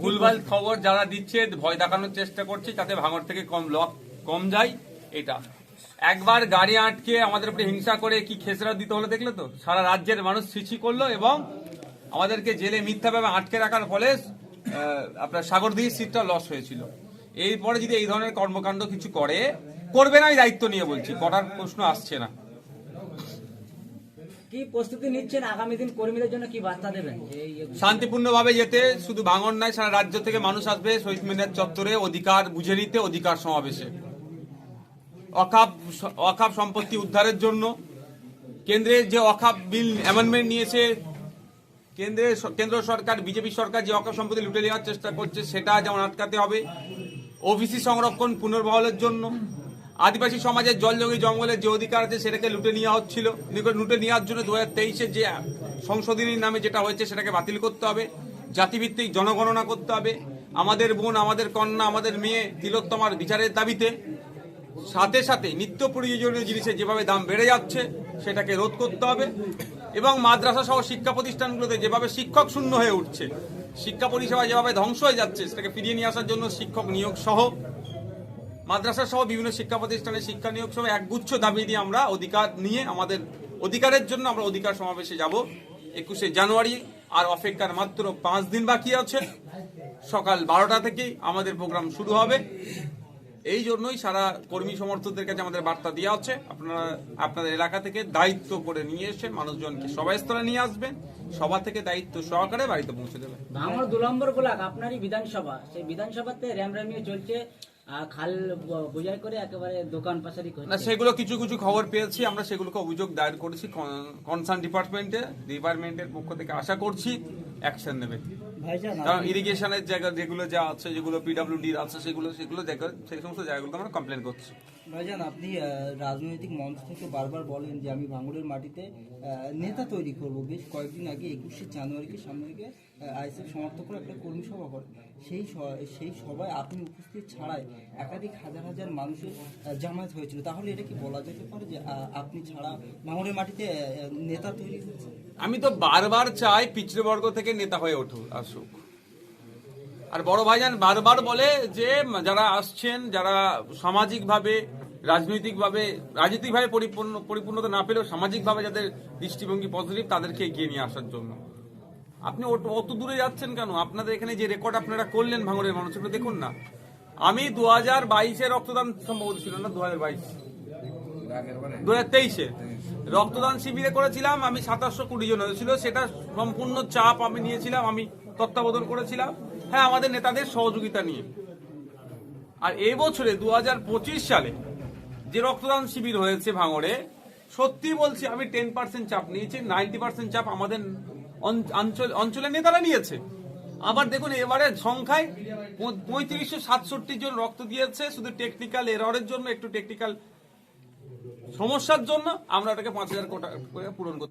ভুলভাল খবর যারা দিচ্ছে, ভয় দেখানোর চেষ্টা করছে যাতে ভাঙর থেকে কম লক কম যায়, এটা। একবার গাড়ি আটকে আমাদের উপরে হিংসা করে কি খেসরা দিতে হলো দেখলে তো? সারা রাজ্যের মানুষ সিচি করল এবং আমাদেরকে জেলে মিথ্যাভাবে আটকে রাখার ফলে আপনার সাগরদিঘির সিটটা লস হয়েছিল। এরপরে যদি এই ধরনের কর্মকাণ্ড কিছু করে, করবে না, আমি দায়িত্ব নিয়ে বলছি করার প্রশ্ন আসছে না। কি প্রস্তুতি নিচ্ছেন আগামী দিন কর্মীদের জন্য কি শান্তিপূর্ণভাবে যেতে শুধু ভাঙন নয়, সারা রাজ্য থেকে মানুষ আসবে শহীদ মিনার চত্বরে অধিকার বুঝে নিতে, অধিকার সমাবেশে। অকাপ অকাপ সম্পত্তি উদ্ধারের জন্য কেন্দ্রের যে অকাপ বিল অ্যামেন্ডমেন্ট নিয়েছে কেন্দ্রের কেন্দ্র সরকার, বিজেপি সরকার যে অকাপ সম্পত্তি লুটে নেওয়ার চেষ্টা করছে, সেটা যেমন আটকাতে হবে, ওবিসি সংরক্ষণ পুনর্বহলের জন্য। আদিবাসী সমাজের জলযোগী জঙ্গলের যে অধিকার আছে সেটাকে লুটে নেওয়া হচ্ছিল। লুটে নেওয়ার জন্য দু হাজার যে সংশোধনীর নামে যেটা হয়েছে সেটাকে বাতিল করতে হবে, জাতিভিত্তিক জনগণনা করতে হবে। আমাদের বোন, আমাদের কন্যা, আমাদের মেয়ে, তিলোত্তমার বিচারের দাবিতে সাথে সাথে নিত্য প্রয়োজনীয় জিনিসের যেভাবে দাম বেড়ে যাচ্ছে সেটাকে রোধ করতে হবে এবং মাদ্রাসা সহ শিক্ষা প্রতিষ্ঠানগুলোতে যেভাবে শিক্ষক শূন্য হয়ে উঠছে, শিক্ষা পরিষেবা যেভাবে ধ্বংস হয়ে যাচ্ছে সেটাকে ফিরিয়ে নিয়ে আসার জন্য শিক্ষক নিয়োগ সহ মাদ্রাসা সহ বিভিন্ন শিক্ষা প্রতিষ্ঠানে শিক্ষা নিয়োগ সহ একগুচ্ছ দাবি দিয়ে আমরা অধিকার নিয়ে আমাদের অধিকারের জন্য আমরা অধিকার সমাবেশে যাব। একুশে জানুয়ারি, আর অপেক্ষার মাত্র পাঁচ দিন বাকি আছে। সকাল বারোটা থেকেই আমাদের প্রোগ্রাম শুরু হবে। এই জন্যই সারা কর্মী সমর্থকদের কাছে আমাদের বার্তা দেওয়া হচ্ছে। আপনারা, আপনাদের এলাকা থেকে দায়িত্ব করে নিয়ে এসে মানুষজনকে সভাস্থলে নিয়ে আসবেন। সভা থেকে দায়িত্ব সহকারে বাড়িতে পৌঁছে দেবেন। আমার দু নম্বর ব্লক আপনারই বিধানসভা। সেই বিধানসভাতে র্যামরামিয়ে চলছে। খাল বোঝাই করে একেবারে দোকান পাশারি না, সেগুলো কিছু কিছু খবর পেয়েছি, আমরা সেগুলোকে অভিযোগ দায়ের করেছি কনসার্ন ডিপার্টমেন্টে ডিপার্টমেন্টের পক্ষ থেকে আশা করছি অ্যাকশন নেবে। কারণ ইরিগেশনের জায়গা যেগুলো যা আছে যেগুলো পিডাব্লিউডি আছে সেগুলো সেগুলো জায়গা সেই সমস্ত জায়গাগুলো আমরা কমপ্লেন করছি। ভাইজান আপনি রাজনৈতিক মঞ্চ থেকে বারবার বলেন যে আমি ভাঙড়ের মাটিতে নেতা তৈরি করব। বেশ কয়েকদিন আগে একুশে জানুয়ারিকে সামনে রেখে আইসিএফ সমর্থকরা একটা কর্মী সভা করেন সেই সেই সভায় আপনি উপস্থিত ছাড়াই একাধিক হাজার হাজার মানুষের জামায়াত হয়েছিল। তাহলে এটা কি বলা যেতে পারে যে আপনি ছাড়া ভাঙড়ের মাটিতে নেতা তৈরি হচ্ছে? আমি তো বারবার চাই পিছড়ে বর্গ থেকে নেতা হয়ে ওঠুক আসুক আর বড় ভাইজান বারবার বলে যে, যারা আসছেন, যারা সামাজিকভাবে, রাজনৈতিকভাবে রাজনৈতিকভাবে পরিপূর্ণ, পরিপূর্ণতা না পেলেও সামাজিকভাবে যাদের দৃষ্টিভঙ্গি পজিটিভ তাদেরকে এগিয়ে নিয়ে আসার জন্য। আপনি অত- দূরে যাচ্ছেন কেন? আপনাদের এখানে যে রেকর্ড আপনারা করলেন ভাঙড়ের মানুষগুলো দেখুন না। আমি দু হাজার বাইশে রক্তদান সম্ভবত ছিল না? দু হাজার বাইশ। দু হাজার তেইশে। রক্তদান শিবিরে করেছিলাম, আমি সাতাশশো কুড়ি জন হয়েছিল। সেটা সম্পূর্ণ চাপ আমি নিয়েছিলাম। আমি তত্ত্বাবধান করেছিলাম। হ্যাঁ আমাদের নেতাদের সহযোগিতা নিয়ে। আর এই বছরে দু হাজার সালে যে রক্তদান শিবির হয়েছে ভাঙড়ে, সত্যি বলছি আমি টেন পার্সেন্ট চাপ নিয়েছি নাইনটি পার্সেন্ট চাপ আমাদের অঞ্চলের নেতারা নিয়েছে। আবার দেখুন এবারে সংখ্যায় পঁয়ত্রিশশো সাতষট্টি জন রক্ত দিয়েছে, শুধু টেকনিক্যাল এররের জন্য, একটু টেকনিক্যাল সমস্যার জন্য, আমরা ওটাকে পাঁচ হাজার কোটা পূরণ করতে